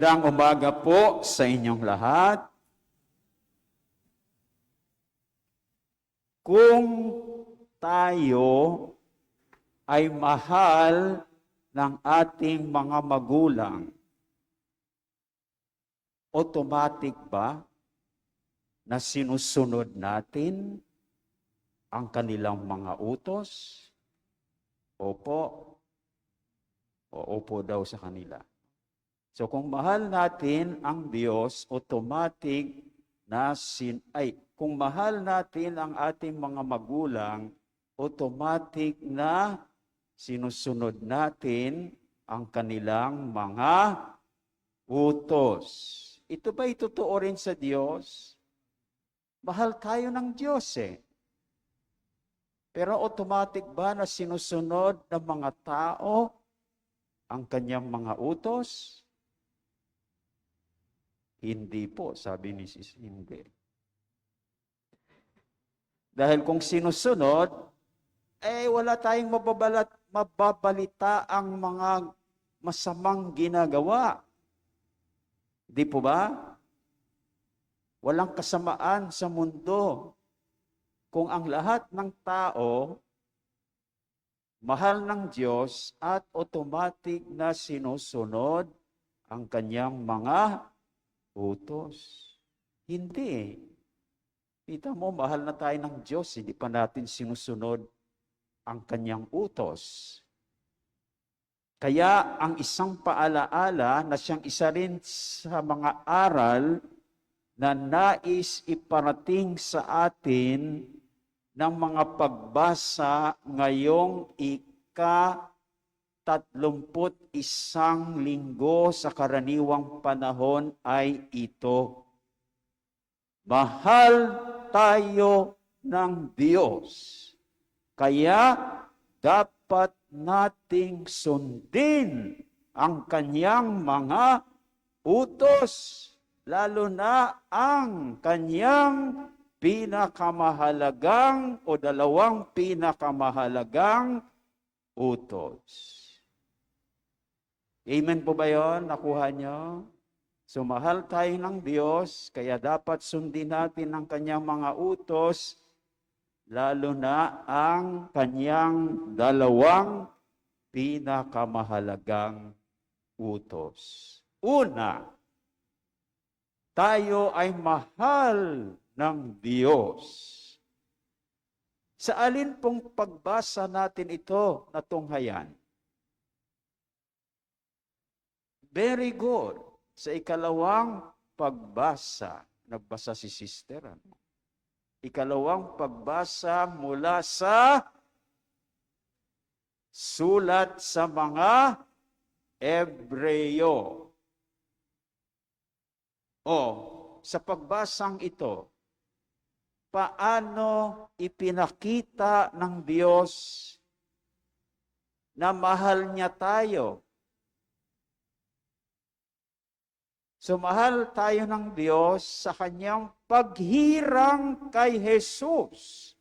Magandang umaga po sa inyong lahat. Kung tayo ay mahal ng ating mga magulang, automatic ba na sinusunod natin ang kanilang mga utos? Opo. Opo daw sa kanila. So kung mahal natin ang Diyos, automatic na sin ay kung mahal natin ang ating mga magulang, automatic na sinusunod natin ang kanilang mga utos. Ito ba totoo rin sa Diyos? Mahal tayo ng Diyos eh. Pero automatic ba na sinusunod ng mga tao ang kanyang mga utos? Hindi po, sabi ni Sis hindi. Dahil kung sinusunod, eh wala tayong mababalat, mababalita ang mga masamang ginagawa. Di po ba? Walang kasamaan sa mundo kung ang lahat ng tao mahal ng Diyos at automatic na sinusunod ang kanyang mga utos. Hindi. Kita mo, mahal na tayo ng Diyos, hindi pa natin sinusunod ang kanyang utos. Kaya ang isang paalaala na siyang isa rin sa mga aral na nais iparating sa atin ng mga pagbasa ngayong ika tatlumput isang linggo sa karaniwang panahon ay ito. Mahal tayo ng Diyos. Kaya dapat nating sundin ang kanyang mga utos, lalo na ang kanyang pinakamahalagang o dalawang pinakamahalagang utos. Amen po ba yun? Nakuha nyo? So mahal tayo ng Diyos, kaya dapat sundin natin ang kanyang mga utos, lalo na ang kanyang dalawang pinakamahalagang utos. Una, tayo ay mahal ng Diyos. Sa alin pong pagbasa natin ito na tunghayan? Very good. Sa ikalawang pagbasa, nagbasa si sister. Ano? Ikalawang pagbasa mula sa sulat sa mga Ebreyo. O, sa pagbasang ito, paano ipinakita ng Diyos na mahal niya tayo So mahal tayo ng Diyos sa kanyang paghirang kay Jesus.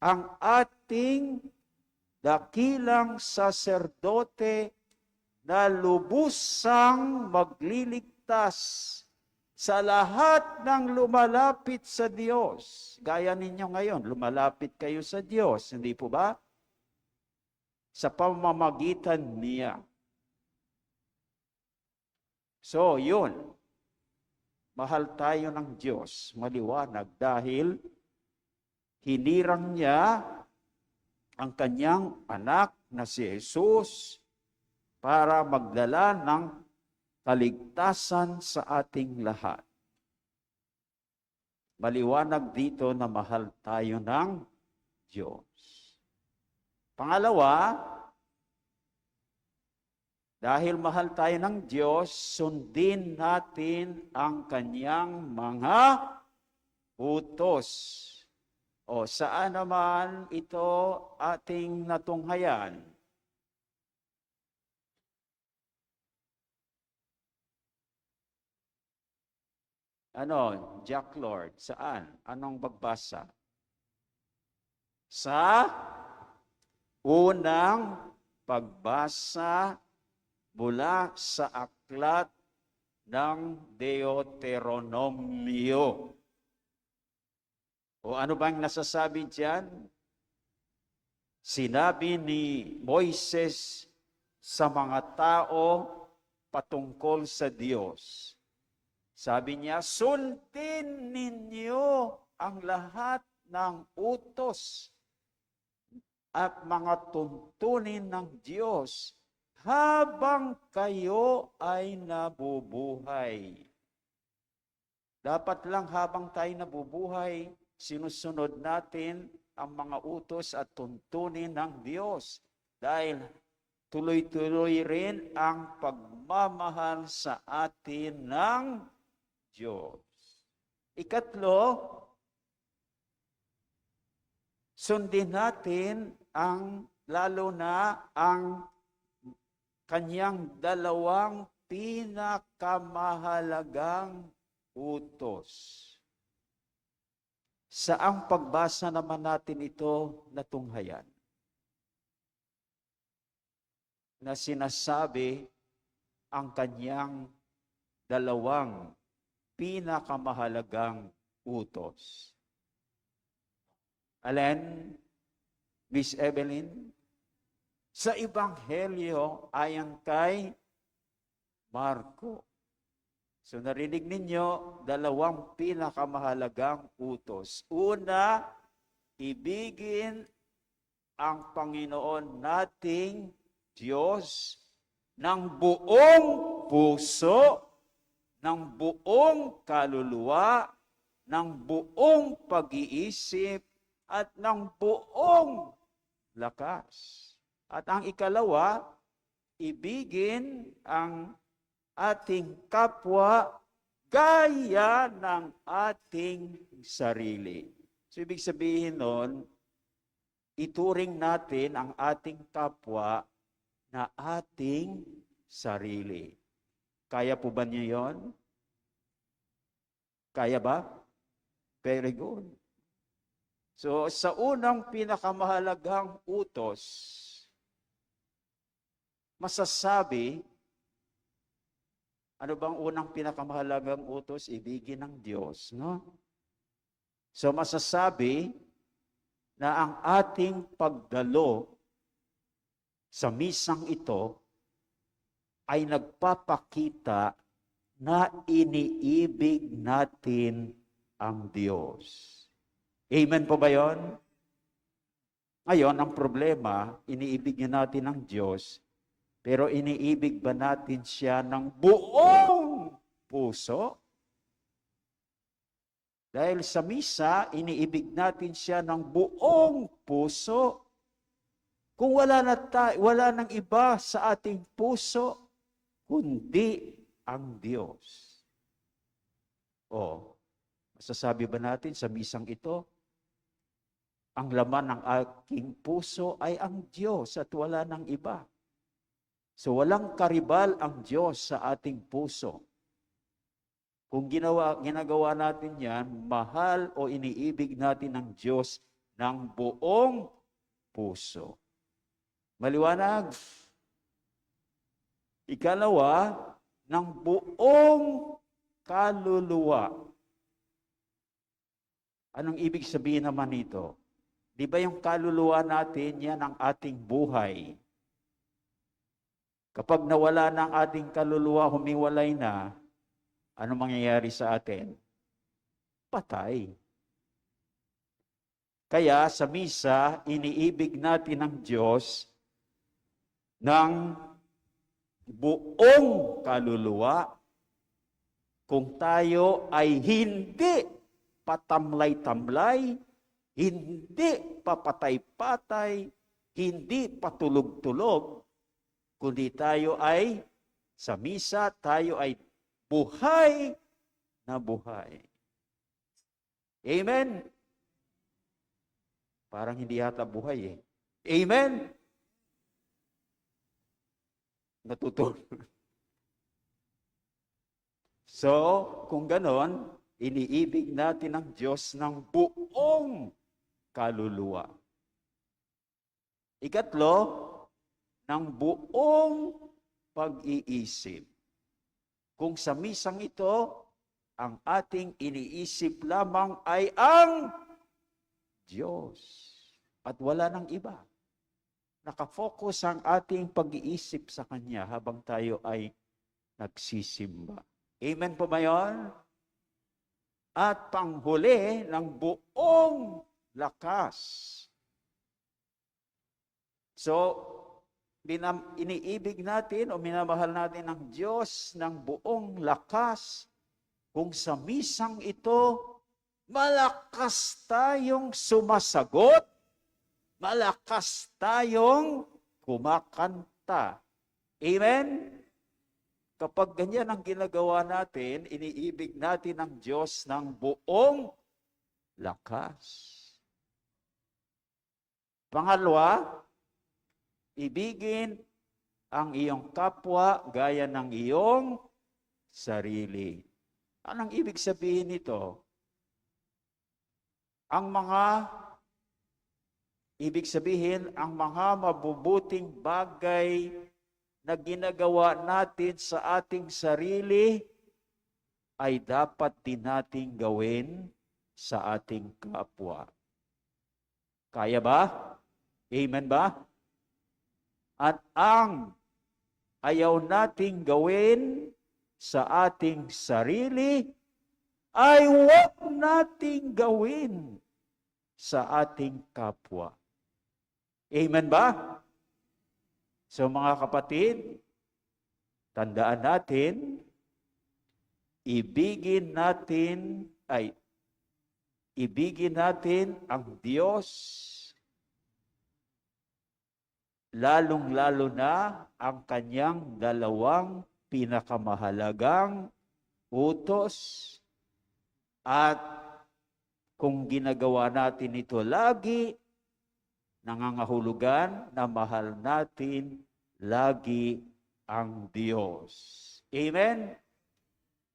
Ang ating dakilang saserdote na lubusang magliligtas sa lahat ng lumalapit sa Diyos. Gaya ninyo ngayon, lumalapit kayo sa Diyos, hindi po ba? Sa pamamagitan niya. So, yun. Mahal tayo ng Diyos, maliwanag, dahil hinirang niya ang kanyang anak na si Jesus para magdala ng kaligtasan sa ating lahat. Maliwanag dito na mahal tayo ng Diyos. Pangalawa, dahil mahal tayo ng Diyos, sundin natin ang kanyang mga utos. O saan naman ito ating natunghayan? Ano, Jack Lord, saan? Anong bagbasa? Sa unang pagbasa mula sa aklat ng Deuteronomio. O ano bang nasasabi diyan? Sinabi ni Moises sa mga tao patungkol sa Diyos. Sabi niya, sundin ninyo ang lahat ng utos at mga tuntunin ng Diyos habang kayo ay nabubuhay. Dapat lang habang tayo nabubuhay, sinusunod natin ang mga utos at tuntunin ng Diyos. Dahil tuloy-tuloy rin ang pagmamahal sa atin ng Diyos. Ikatlo, sundin natin ang lalo na ang kanyang dalawang pinakamahalagang utos. Saang pagbasa naman natin ito natunghayan? Na sinasabi ang kanyang dalawang pinakamahalagang utos. Alin, Miss Evelyn, sa Ebanghelyo ayon kay Marco. So narinig ninyo, dalawang pinakamahalagang utos. Una, ibigin ang Panginoon nating Diyos ng buong puso, ng buong kaluluwa, ng buong pag-iisip, at ng buong lakas. At ang ikalawa, ibigin ang ating kapwa gaya ng ating sarili. So ibig sabihin nun, ituring natin ang ating kapwa na ating sarili. Kaya po ba niyo yon? Kaya ba? Very good. So sa unang pinakamahalagang utos, masasabi, ano bang unang pinakamahalagang utos? Ibigin ng Diyos, no? So masasabi na ang ating pagdalo sa misang ito ay nagpapakita na iniibig natin ang Diyos. Amen po ba yon? Ngayon, ang problema, iniibig niya natin ang Diyos, pero iniibig ba natin siya ng buong puso? Dahil sa misa, iniibig natin siya ng buong puso. Kung wala na tayo, wala nang iba sa ating puso, kundi ang Diyos. O, masasabi ba natin sa misang ito, ang laman ng aking puso ay ang Diyos at wala nang iba. So walang karibal ang Diyos sa ating puso. Kung ginawa, ginagawa natin yan, mahal o iniibig natin ng Diyos ng buong puso. Maliwanag. Ikalawa, ng buong kaluluwa. Anong ibig sabihin naman nito? Di ba yung kaluluwa natin, yan ang ating buhay. Kapag nawala na ang ating kaluluwa, humiwalay na, ano mangyayari sa atin? Patay. Kaya sa misa, iniibig natin ng Diyos ng buong kaluluwa kung tayo ay hindi patamlay-tamlay, hindi papatay-patay, hindi patulog-tulog, kundi tayo ay sa misa, tayo ay buhay na buhay. Amen? Parang hindi yata buhay eh. Amen? Natutulog. So, kung ganon, iniibig natin ang Diyos ng buong kaluluwa. Ikatlo, ng buong pag-iisip. kung sa misang ito, ang ating iniisip lamang ay ang Diyos. At wala nang iba. Nakafocus ang ating pag-iisip sa Kanya habang tayo ay nagsisimba. Amen po ba yun? At panghuli ng buong lakas. So, binam, iniibig natin o minamahal natin ang Diyos ng buong lakas kung sa misang ito, malakas tayong sumasagot, malakas tayong kumakanta. Amen? Kapag ganyan ang ginagawa natin, iniibig natin ang Diyos ng buong lakas. Pangalawa, ibigin ang iyong kapwa gaya ng iyong sarili. Anong ibig sabihin nito? Ang mga ibig sabihin ang mga mabubuting bagay na ginagawa natin sa ating sarili ay dapat din nating gawin sa ating kapwa. Kaya ba? Amen ba? At ang ayaw nating gawin sa ating sarili ay huwag nating gawin sa ating kapwa. Amen ba? So mga kapatid, tandaan natin, ibigin natin, ay, ibigin natin ang Diyos, lalong-lalo na ang kanyang dalawang pinakamahalagang utos at kung ginagawa natin ito lagi, nangangahulugan na mahal natin lagi ang Diyos. Amen?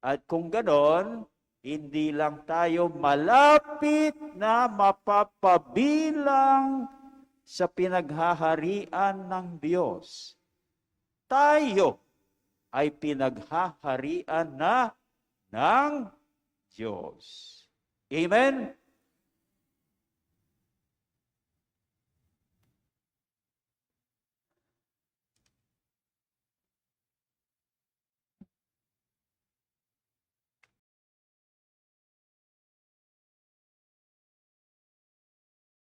At kung ganon, hindi lang tayo malapit na mapapabilang sa pinaghaharian ng Diyos. Tayo ay pinaghaharian na ng Diyos. Amen?